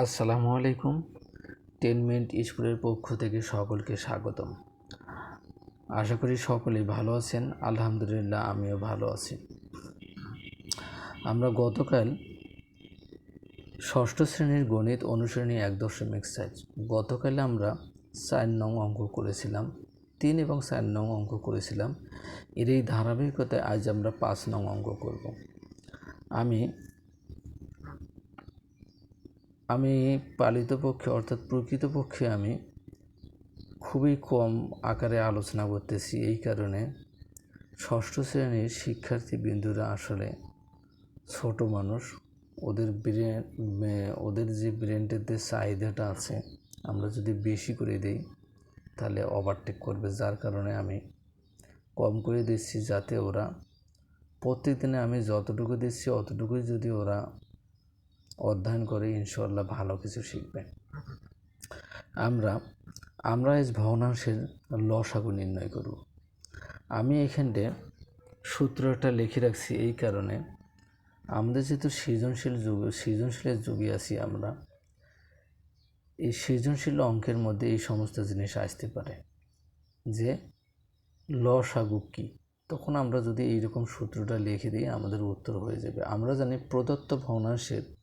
আসসালামু আলাইকুম। Ten minute স্কুলের পক্ষ থেকে সকলকে স্বাগতম। আশা করি সকলেই ভালো আছেন। আলহামদুলিল্লাহ, আমিও ভালো আছি। আমরা গতকাল ষষ্ঠ শ্রেণির গণিত অনুশ্রেণী এক দশমিক সাইজ। গতকাল আমরা চার নং অঙ্ক করেছিলাম, তিন এবং চার নং অঙ্ক করেছিলাম। এর এই ধারাবাহিকতায় আজ আমরা পাঁচ নং অঙ্ক করব। আমি আমি পালিত পক্ষে, অর্থাৎ প্রকৃতপক্ষে আমি খুবই কম আকারে আলোচনা করতেছি এই কারণে ষষ্ঠ শ্রেণির শিক্ষার্থী বিন্দুরা আসলে ছোট মানুষ। ওদের ব্রেন ওদের যে ব্রেনটের যে চাহিদাটা আছে, আমরা যদি বেশি করে দিই, তাহলে ওভারটেক করবে। যার কারণে আমি কম করে দিচ্ছি যাতে ওরা প্রত্যেকদিনে আমি যতটুকু দিচ্ছি, অতটুকুই যদি ওরা অধ্যয়ন করে ইনশাল্লাহ ভালো কিছু শিখবে আমরা আমরা আজ ভগ্নাংশের লসাগু নির্ণয় করব। আমি এখানটে সূত্রটা লিখে রাখছি এই কারণে, আমাদের যেহেতু সৃজনশীল যুগ, সৃজনশীলের যুগে আছি আমরা, এই সৃজনশীল অঙ্কের মধ্যে এই সমস্ত জিনিস আসতে পারে। যে লসাগু কী? তখন আমরা যদি এইরকম সূত্রটা লিখে দিই, আমাদের উত্তর হয়ে যাবে। আমরা জানি প্রদত্ত ভগ্নাংশের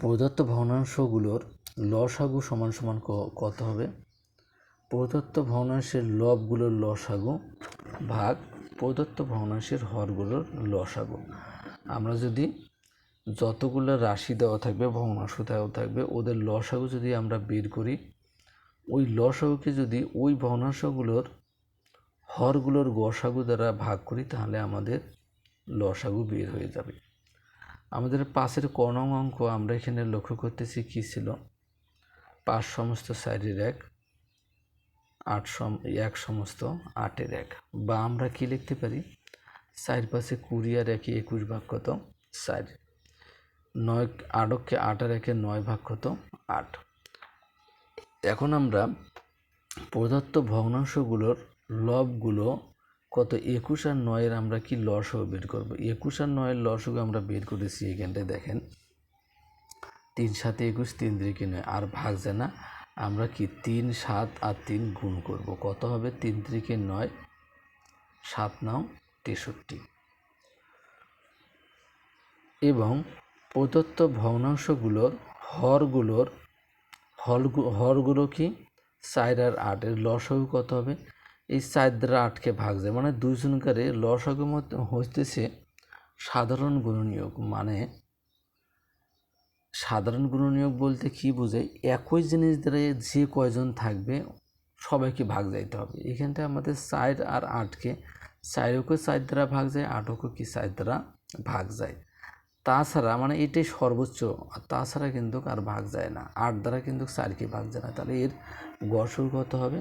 প্রদত্ত ভগ্নাংশগুলোর লসাগু সমান সমান কত হবে? প্রদত্ত ভগ্নাংশের লবগুলোর লসাগু ভাগ প্রদত্ত ভগ্নাংশের হরগুলোর লসাগু। আমরা যদি যতগুলো রাশি দেওয়া থাকবে, ভগ্নাংশ দেওয়া থাকবে, ওদের লসাগু যদি আমরা বের করি, ওই লসাগুকে যদি ওই ভগ্নাংশগুলোর হরগুলোর গসাগু দ্বারা ভাগ করি, তাহলে আমাদের লসাগু বের হয়ে যাবে। আমাদের পাশের কর্ণং অঙ্ক আমরা এখানে লক্ষ্য করতেছি কী ছিল? পাঁচ সমস্ত সাইডের এক, আট সম, এক সমস্ত আটের এক। বা আমরা কি লিখতে পারি? চার পাশে কুড়ি আর একে একুশ ভাগ কত? চার। নয়, আটককে আট আর একে নয় ভাগ কত? আট। এখন আমরা প্রদত্ত ভগ্নাংশগুলোর লবগুলো কত একুশ আর নয়ের আমরা কি লসও বের করব? একুশ আর নয়ের লসও আমরা বের করেছি এখানটায় দেখেন। তিন সাথে একুশ, তিন দিকে নয়? আর ভাগ যায় না। আমরা কি তিন সাত আর তিন গুণ করব? কত হবে? তিন ত্রিকে নয়? সাত নাও, তেষট্টি। এবং প্রদত্ত ভগ্নাংশগুলোর হরগুলোর হল হরগুলো কি? চার আর আটের লসও কত হবে? এই চার দ্বারা আটকে ভাগ যায়। মানে দুইজনকারে লসাগু মধ্যে হইতেছে সাধারণ গুণনীয়ক। মানে সাধারণ গুণনীয়ক বলতে কি বোঝায়? একই জিনিস দ্বারা যে কয়জন থাকবে, সবাইকে ভাগ যাইতে হবে। এখানটা আমাদের চার আর আটকে চারকে চার দ্বারা ভাগ যায় আটকে কি চার দ্বারা ভাগ যায়। তাছাড়া মানে এটাই সর্বোচ্চ, আর তাছাড়া কিন্তু আর ভাগ যায় না। আট দ্বারা কিন্তু চারকে ভাগ যায় না। তাহলে এর গসল কত হবে?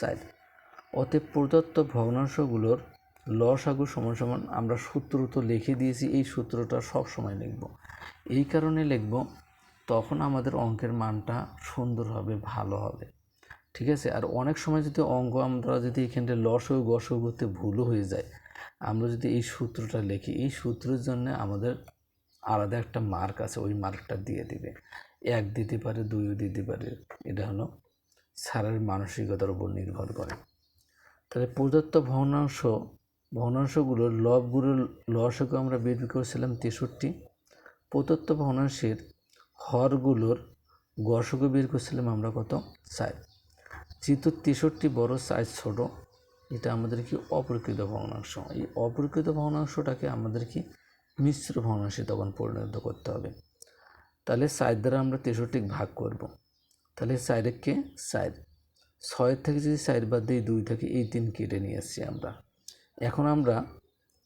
চার। অতএব প্রদত্ত ভগ্নাংশগুলোর লসাগু সমান সমান আমরা সূত্র তো লিখে দিয়েছি, এই সূত্রটা সব সময় লিখব। এই কারণে লিখব, তখন আমাদের অঙ্কের মানটা সুন্দর হবে, ভালো হবে। ঠিক আছে? আর অনেক সময় যদি অঙ্ক আমরা যদি এখানটা লসও গসও করতে ভুলও হয়ে যায়, আমরা যদি এই সূত্রটা লিখি, এই সূত্রের জন্য আমাদের আলাদা একটা মার্ক আছে, ওই মার্কটা দিয়ে দিবে। এক দিতে পারে, দুইও দিতে পারে, এটা হলো স্যারের মানসিকতার উপর নির্ভর করে। তাহলে প্রদত্ত ভগ্নাংশ, ভগ্নাংশগুলোর লবগুলোর লসকে আমরা বের করেছিলাম তেষট্টি। প্রদত্ত ভগ্নাংশের হরগুলোর গসকে বের করছিলাম আমরা কত? সাইজ যেহেতু তেষট্টি বড় সাইজ ছোট, এটা আমাদের কি অপ্রকৃত ভগ্নাংশ? এই অপ্রকৃত ভগ্নাংশটাকে আমাদের কি মিশ্র ভগ্নাংশে তখন পরিণত করতে হবে। তাহলে সাইড দ্বারা আমরা তেষট্টি ভাগ করব। তাহলে সাইডকে সাইড ছয়ের থেকে যদি চার বাদ দিই, দুই থেকে এই তিন কেটে নিয়ে এসছি আমরা। এখন আমরা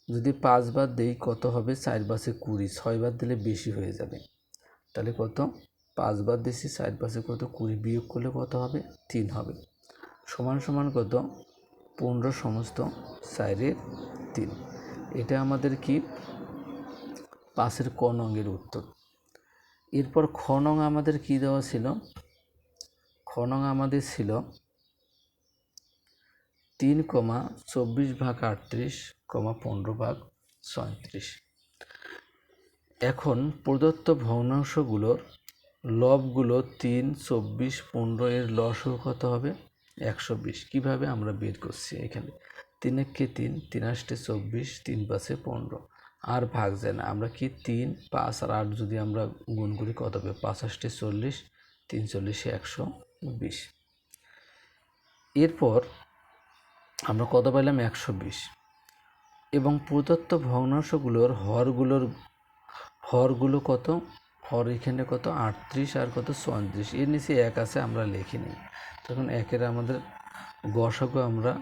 যদি পাঁচ বাদ দিই, কত হবে? চার বাসে কুড়ি। ছয় বাদ দিলে বেশি হয়ে যাবে। তাহলে কত? পাঁচ বাদ দিচ্ছি চার বাসে কত? কুড়ি বিয়োগ করলে কত হবে? তিন হবে। সমান সমান কত? পনেরো সমস্ত চারের তিন। এটা আমাদের কি? পাশের ক নঙ্গের উত্তর। এরপর খ নং আমাদের কি দেওয়া ছিল? খ নং আমাদের ছিল তিন কমা চব্বিশ ভাগ আটত্রিশ কমা পনেরো ভাগ ছয়ত্রিশ। এখন প্রদত্ত ভগ্নাংশগুলোর লবগুলো তিন, চব্বিশ, পনেরো এর লসও কত হবে? একশো বিশ। কীভাবে আমরা বের করছি এখানে? তিন একে তিন তিন আষ্টে চব্বিশ, তিন পাঁচে পনেরো। আর ভাগ যায় না। আমরা কি তিন, পাঁচ আর আট যদি আমরা গুণ করি কত হবে? পাঁচ আষ্টে চল্লিশ, তিন চল্লিশে একশো বিশ। এরপর আমরা কত পাইলাম? একশো বিশ। এবং প্রদত্ত ভগ্নাংশগুলোর হরগুলোর হরগুলো কত? হর এখানে কত? আটত্রিশ আর কত? চৌত্রিশ এর নিচে এক আছে, আমরা লিখি নিই। তখন একের আমাদের গসাগু আমরা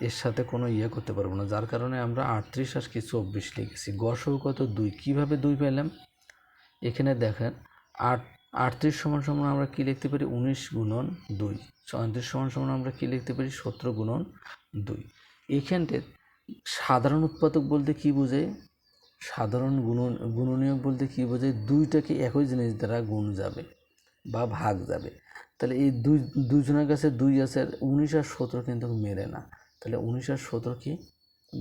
এর সাথে কোনো ইয়ে করতে পারব না। যার কারণে আমরা আটত্রিশ আর কি চব্বিশ লিখেছি। গসাগু কত? দুই। কীভাবে দুই পেলাম এখানে দেখেন, আট, আটত্রিশ সমান সমান আমরা কী লিখতে পারি? উনিশ গুণন দুই। চৌত্রিশ সমান সমান আমরা কী লিখতে পারি? সতেরো গুণন দুই। এইখানটে সাধারণ উৎপাদক বলতে কী বোঝায়? সাধারণ গুণ, গুণনীয়ক বলতে কী বোঝায়? দুইটাকে একই জিনিস দ্বারা গুণ যাবে বা ভাগ যাবে। তাহলে এই দুই, দুজনের কাছে দুই আছে, আর উনিশ আর সতেরো কিন্তু মেরে না। তাহলে উনিশ আর সতেরো কি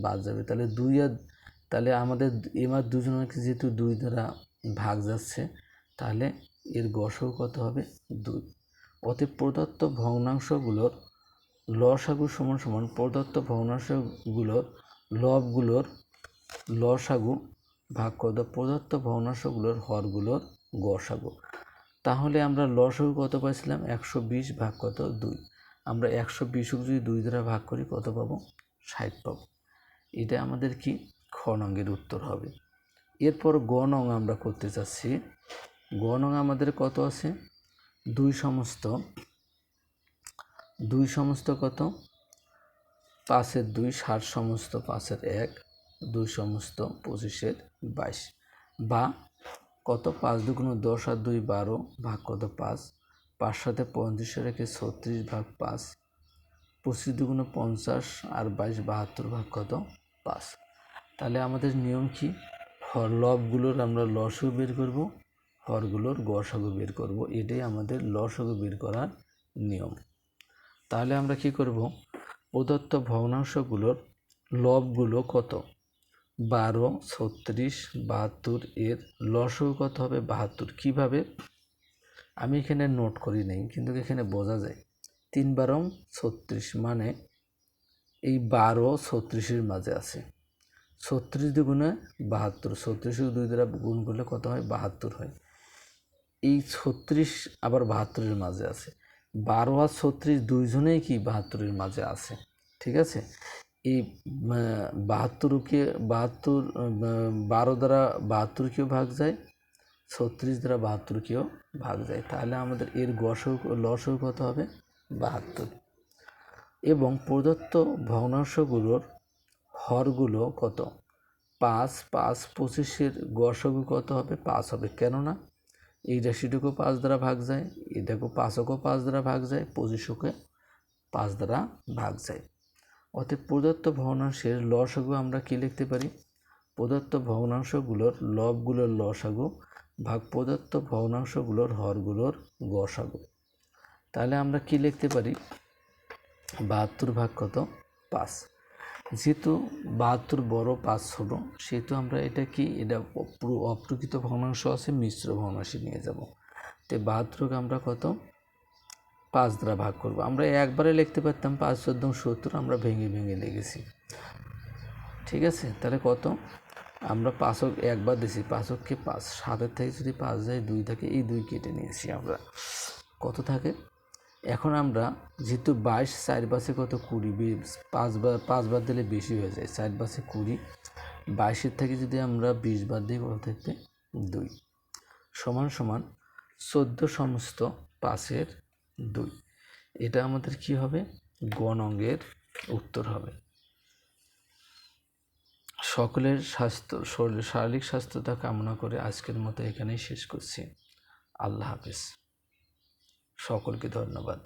বাদ যাবে? তাহলে দুই আর, তাহলে আমাদের এবার দুজনকে যেহেতু দুই দ্বারা ভাগ যাচ্ছে, তাহলে এর গসও কত হবে? দুই। অতএব প্রদত্ত ভগ্নাংশগুলোর লসাগু সমান সমান প্রদত্ত ভগ্নাংশগুলোর লবগুলোর লসাগু ভাগ কত প্রদত্ত ভগ্নাংশগুলোর হরগুলোর গসাগু। তাহলে আমরা লসাগু কত পাইছিলাম? একশো বিশ ভাগ কত? দুই। আমরা একশো বিশকে যদি দুই দ্বারা ভাগ করি, কত পাবো? ষাট পাবো। এটা আমাদের কি? খ নঙ্গের উত্তর হবে। এরপর গ নং আমরা করতে চাচ্ছি। গ নং আমাদের কত আছে? দুই সমস্ত দুই সমস্ত কত? পাঁচের দুই, ষাট সমস্ত পাঁচের এক, দুই সমস্ত পঁচিশের বাইশ। বা কত? পাঁচ দুগুণ দশ আর দুই বারো ভাগ কত? পাঁচ। পাঁচ সাথে পঁয়ত্রিশে রেখে ছত্রিশ ভাগ পাঁচ। পঁচিশ দুগুণ পঞ্চাশ আর বাইশ বাহাত্তর ভাগ কত? পাঁচ। তাহলে আমাদের নিয়ম কি? হর লবগুলোর আমরা লসও বের করব, হরগুলোর গসাগু বের করব। এটাই আমাদের লসাগু বের করার নিয়ম। তাহলে আমরা কি করব? প্রদত্ত ভগ্নাংশগুলোর লবগুলো কত? বারো, ছত্রিশ, বাহাত্তর এর লসও কত হবে? বাহাত্তর। কীভাবে? আমি এখানে নোট করি নাই, কিন্তু এখানে বোঝা যায়। তিন বারো, ছত্রিশ মানে এই বারো, ছত্রিশের মাঝে আছে। ছত্রিশ দুগুণে বাহাত্তর ছত্রিশ দুই দ্বারা গুণ করলে কত হয়? বাহাত্তর হয়। এই ছত্রিশ আবার বাহাত্তরের মাঝে আছে। বারো আর ছত্রিশ দুইজনেই কি বাহাত্তরের মাঝে আছে, ঠিক আছে? এই বাহাত্তরকে, বাহাত্তর বারো দ্বারা বাহাত্তরকেও ভাগ যায়, ছত্রিশ দ্বারা বাহাত্তরকেও ভাগ যায়। তাহলে আমাদের এর গসও লসও কত হবে? বাহাত্তর। এবং প্রদত্ত ভগ্নাংশগুলোর হরগুলো কত? পাঁচ পাঁচ পঁচিশের গসগু কত হবে? পাঁচ হবে। কেননা এই রাশিটুকু পাঁচ দ্বারা ভাগ যায় এটাকেও পাঁচকও পাঁচ দ্বারা ভাগ যায়, পঁচিশকে পাঁচ দ্বারা ভাগ যায়। অতএব প্রদত্ত ভগ্নাংশের লসাগু আমরা কি লিখতে পারি? প্রদত্ত ভগ্নাংশগুলোর লবগুলোর লসাগু ভাগ প্রদত্ত ভগ্নাংশগুলোর হরগুলোর গসাগু। তাহলে আমরা কি লিখতে পারি? বাহাত্তর ভাগ কত? পাঁচ। যেহেতু বাহাত্তর বড় পাঁচ ছোট, সেহেতু আমরা এটা কি, এটা পুরো অপ্রকৃত ভগ্নাংশ আছে, মিশ্র ভগ্নাংশে নিয়ে যাব। তো বাহাত্তরকে আমরা কত? পাঁচ দ্বারা ভাগ করব। আমরা একবারে লিখতে পারতাম পাঁচ চোদ্দ সত্তর, আমরা ভেঙে ভেঙে লিখেছি ঠিক আছে? তাহলে কত? আমরা পাঁচক একবার দিছি পাঁচককে পাঁচ, সাতের থেকে যদি পাঁচ যায় দুই থাকে, এই দুই কেটে নিয়েছি আমরা। কত থাকে? এখন আমরা যেহেতু বাইশ, চার বাসে কত কুড়ি পাঁচবার পাঁচবার দিলে বেশি হয়ে যায়, চার বাসে কুড়ি। বাইশের থেকে যদি আমরা বিশ বার দিই, কত থাকবে? দুই। সমান সমান চোদ্দ সমস্ত পাঁচের দুই। এটা আমাদের কি হবে? গণ অঙ্গের উত্তর হবে। সকলের স্বাস্থ্য, শরীর শারীরিক স্বাস্থ্যতা কামনা করে আজকের মতো এখানেই শেষ করছি। আল্লাহ হাফিজ। সকলকে ধন্যবাদ।